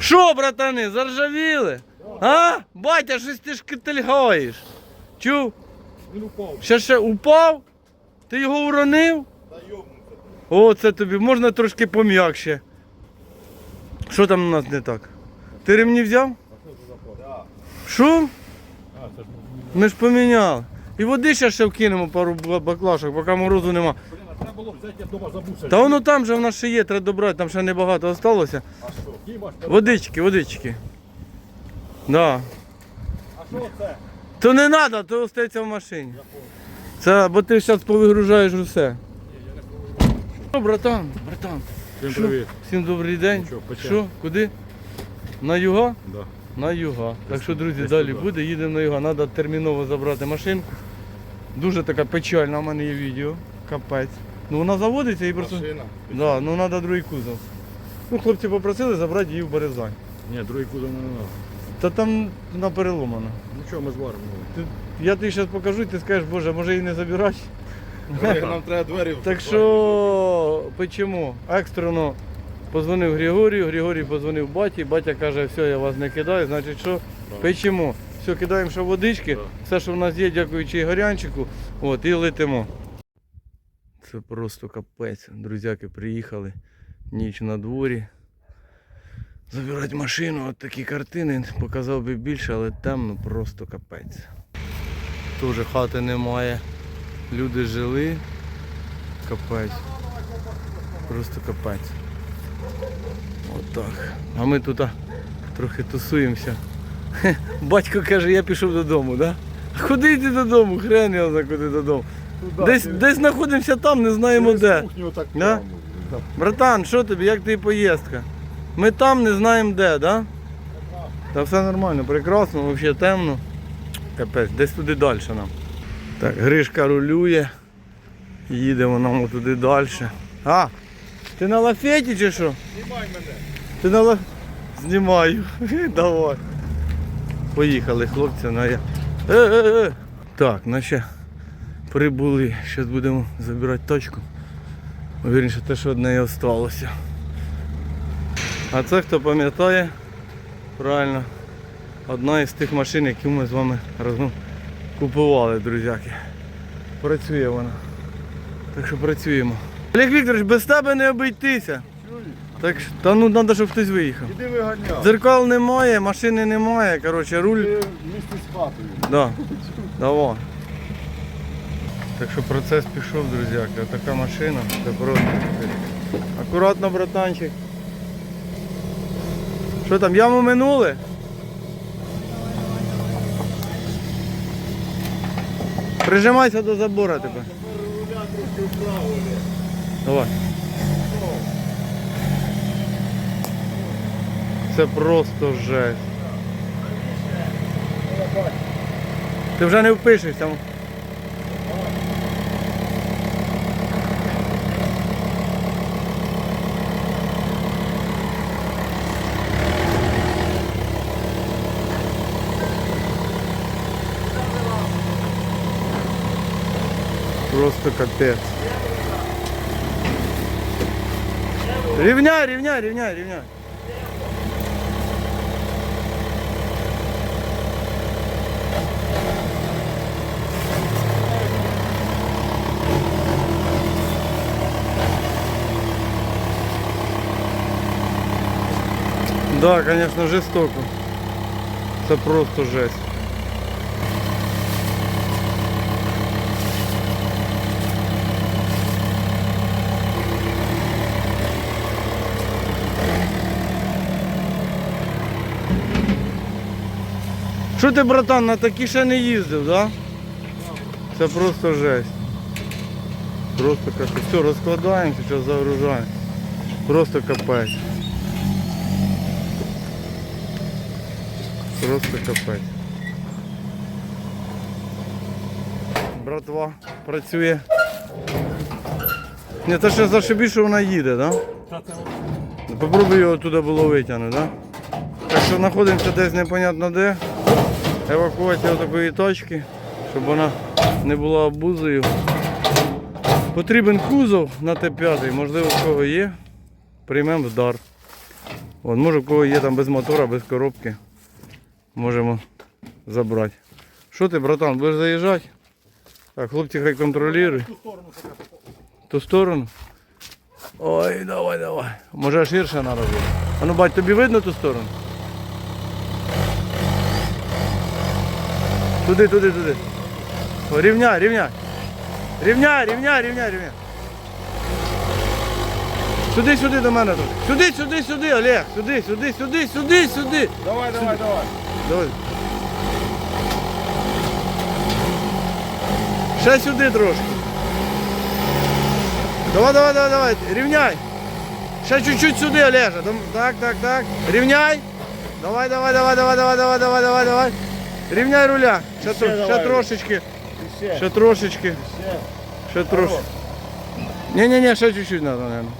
Що, братани, заржавіли? А? Батя, щось ти ж кительгаєш. Чув? Він упав. Ще ще упав? Ти його уронив? О, це тобі можна трошки пом'якше. Що там у нас не так? Ти ремні взяв? Що Ми ж поміняли. І води ще ще вкинемо пару баклашок, поки морозу нема. Блін, а треба було взяти, я вдома забувся. Та воно там же в нас ще є, треба добрати, там ще небагато залишилося. А що? Водички, водички. Да. А що це? То не треба, то остається в машині. Це, бо ти зараз повигружаєш усе. Що, братан, братан. Всім привіт. Всім добрий день. Що. Що, куди? На юга? Да. На юга. Так що, друзі, десь далі туди. буде. Їдемо на юга. Треба терміново забрати машинку. Дуже така печальна, у мене є відео. Капець. Ну вона заводиться і просто. Машина. Да, ну треба другий кузов. Ну, хлопці попросили забрати її в Березань. Ні, другий кузов не треба. Та там вона переломана. Ну що, ми зваримо. Ти, я тобі зараз покажу, і ти скажеш, боже, може її не забирати. Нам треба двері. Так що печемо. Екстрено позвонив Григорію, Григорій позвонив баті, батя каже, все, я вас не кидаю, значить що, печемо. Все, кидаємо ще водички, все, що в нас є, дякуючи Горянчику, от, і летимо. Це просто капець. Друзяки приїхали, ніч на дворі. Забирати машину, от такі картини, показав би більше, але темно, просто капець. Тоже хати немає. Люди жили. Капець. Просто капець. Отак. А ми тут а, трохи тусуємося. Хе, Батько каже, я пішов додому, да? А куди йти додому? Хрен його куди додому. Десь, десь знаходимося там, не знаємо де. Кухню так Да? Братан, що тобі, як тобі поїздка? Ми там не знаємо де, да? Та все нормально, прекрасно, взагалі темно. Капець, десь туди далі нам. Так, Гришка рулює. Їдемо нам туди далі. А, ти на лафеті чи що? Знімай мене. Ти на ла... Знімаю. Давай. Поїхали, хлопці, на я. Е, е, е. Так, ну ще прибули. Зараз будемо забирати тачку. Вірніше, те, що одне і осталося. А це хто пам'ятає, правильно, одна із тих машин, які ми з вами разом купували, друзяки. Працює вона. Так що працюємо. Олег Вікторович, без тебе не обійтися. Так що, та ну треба, щоб хтось виїхав. Іди виганяй. Дзеркал немає, машини немає, коротше, руль. Ти вместе з хатою. Да. Давай. Так що процес пішов, друзяки. Отака машина. Це просто. Акуратно, братанчик. Що там, яму минули? Прижимайся до забора вправо. Давай. Це просто жесть. Ти вже не впишешся. Просто капець. Рівняй, рівняй, рівняй, рівняй. Да, конечно, жестоко. Це просто жесть. Що ти, братан, на такі ще не їздив, да? Це просто жесть. Просто капець. Все, розкладаємо, зараз загружаємо. Просто капець. Просто капець. Братва працює. Ні, це ще зашибі, що вона їде, так? Да? Попробуй його туди було витягнути, да? Так що знаходимося десь непонятно де. Евакуація такої точки, щоб вона не була обузою. Потрібен кузов на Т5, можливо, в кого є. Приймемо вдар. От, може, у кого є там без мотора, без коробки. Можемо забрати. Що ти, братан, будеш заїжджати? Так, хлопці хай контролюють. Ту сторону пока. Ту сторону. Ой, давай, давай. Може ширше треба буде. А ну бать, тобі видно ту сторону? Туди, туди, туди. Рівняй, рівняй. Рівняй, рівняй, рівняй, рівняй. Сюди, сюди до мене тут. Сюди, сюди, сюди, Олег. Сюди, сюди, сюди, сюди, сюди. Давай, давай, давай. Давай. Ще сюди трошки. Давай, давай, давай, давай. Рівняй. Ще чуть-чуть сюди, Олежа. Так, так, так. Рівняй. Давай, давай, давай, давай, давай, давай, давай, давай, давай. Рівняй руля. Ще, Ще ще трошечки. Ще. Ще трошечки. Ще. Ще трошки. Ні-ні-ні, ще чуть-чуть треба, мабуть.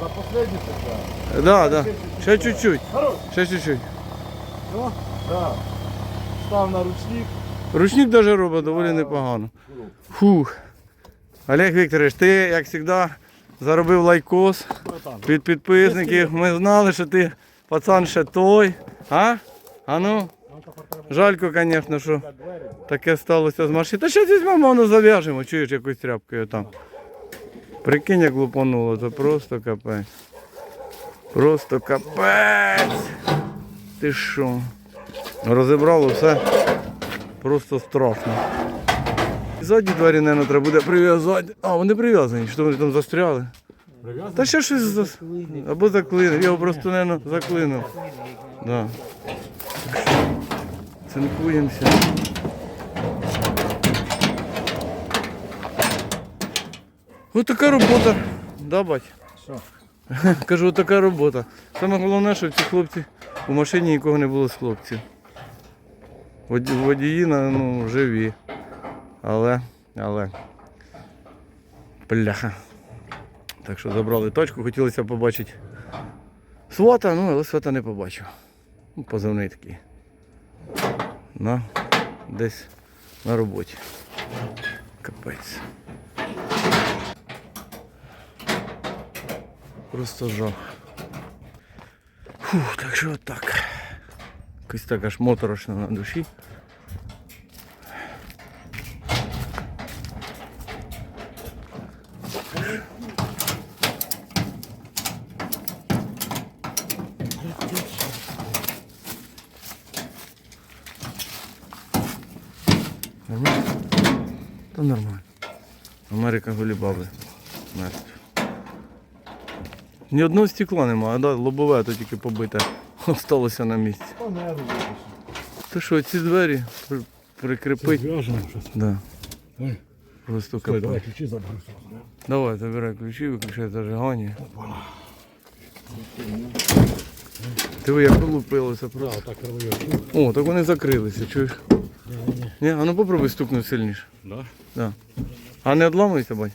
За последній сигнал. Да, да. Ще чуть-чуть. Хорош. Ще чуть-чуть. Ну, да. Став на ручник. Ручник даже робить доволі непогано. Фух. Олег Вікторович, ти, як завжди, заробив лайкос від підписників. Ми знали, що ти пацан ще той. А? А ну? Жалько, звісно, що таке сталося з машиною. Та ще візьмемо, воно зав'яжемо, чуєш якусь тряпкою там. Прикинь, як лупануло, це просто капець. Просто капець. Ти що? Розібрало все просто страшно. Задні двері, мабуть, треба буде прив'язати. А, вони прив'язані, що вони там застряли. Та ще щось зас... або заклинив. Його просто, мабуть, заклинив. Да. Цинкуємося. Ось така робота. Да, бать? Що? Кажу, така робота. Саме головне, щоб ці хлопці у машині нікого не було з хлопців. Воді- Водії ну, живі. Але, але. Бляха. Так що забрали точку, хотілося побачити свата, ну, але свата не побачив. Ну, Позивний такий. На, десь на роботі. Капець. Просто жах. Фух, так що так. Якось так аж моторошно на душі. Та нормально. Америка голі баби. Мертв. Ні одного стекла немає, да? лобове то тільки побите. Осталося на місці. Ти що, ці двері при- прикріпить? Зв'яжемо щось. Да. Ой. Просто Давай, давай, ключі заберу. Давай, забирай ключі, виключай зажигання. Ти ви як лупилося просто. Так, рваю. О, так вони закрилися, чуєш? Ні, а ну попробуй стукнути сильніше. Да? Да. А не одламуйся, бать.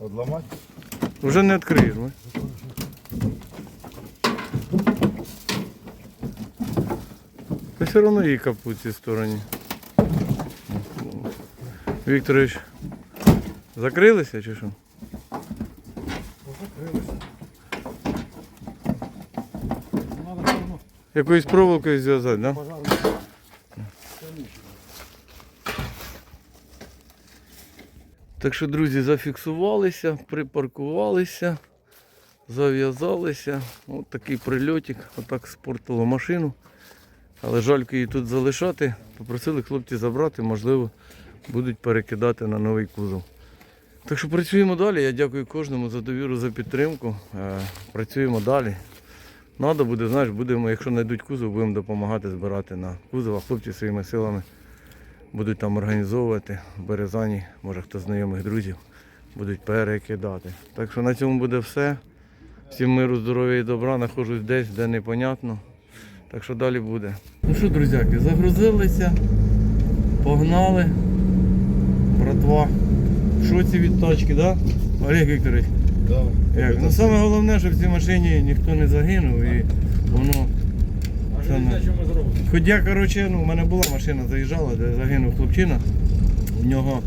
Одламати? Вже не відкриєш, бать. Та все одно їй капут в цій стороні. Вікторович, закрилися чи що? Одно Якоюсь проволокою зв'язати, так? Да? Так що, друзі, зафіксувалися, припаркувалися, зав'язалися. Ось такий прильотик, отак спортило машину. Але жалько її тут залишати. Попросили хлопці забрати, можливо, будуть перекидати на новий кузов. Так що працюємо далі. Я дякую кожному за довіру, за підтримку. Е, Працюємо далі. Надо буде, знаєш, будемо, якщо знайдуть кузов, будемо допомагати збирати на кузов, а хлопці своїми силами будуть там організовувати в Березані, може хто знайомих друзів, будуть перекидати. Так що на цьому буде все. Всім миру, здоров'я і добра, нахожусь десь, де непонятно. Так що далі буде. Ну що, друзяки, загрузилися, погнали. Братва. В шоці від тачки, так? Да? Олег Вікторович, Да. як? Ну саме головне, щоб в цій машині ніхто не загинув і воно. А не що ми зробимо? Хоч я, коротше, ну, в мене була машина, заїжджала, де загинув хлопчина. В нього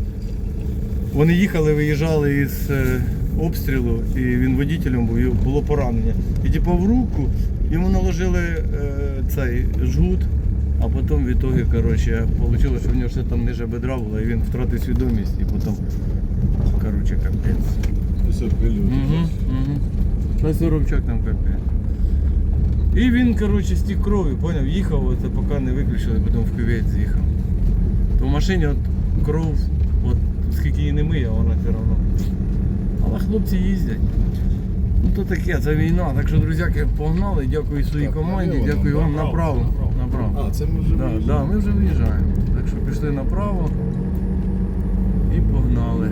вони їхали, виїжджали із е, обстрілу, і він водителем був, і було поранення. І типу в руку, Йому наложили е, цей жгут, а потім в ітогі, коротше, вийшло, що в нього все там ниже бедра було, і він втратив свідомість, і потім, коротше, капець. Угу, угу. На Соробчак там капець. І він, коротше, стік крові, поняв, їхав, оце поки не виключили, потім в кювет з'їхав. То в машині от кров, от скільки її не миє, вона все одно. Але хлопці їздять. Ну то таке, це війна. Так що, друзяки, погнали, дякую своїй Так, команді, наліво, дякую вам направо, направо. направо. направо. А, це ми вже Да, да, ми вже виїжджаємо. Так що пішли направо і погнали.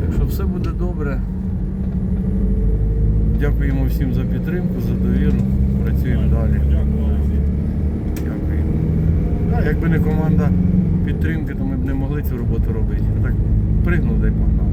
Так що все буде добре. Дякуємо всім за підтримку, за довіру. Працюємо далі. Дякуємо. Да, якби не команда підтримки, то ми б не могли цю роботу робити. Так пригнув да й погнали.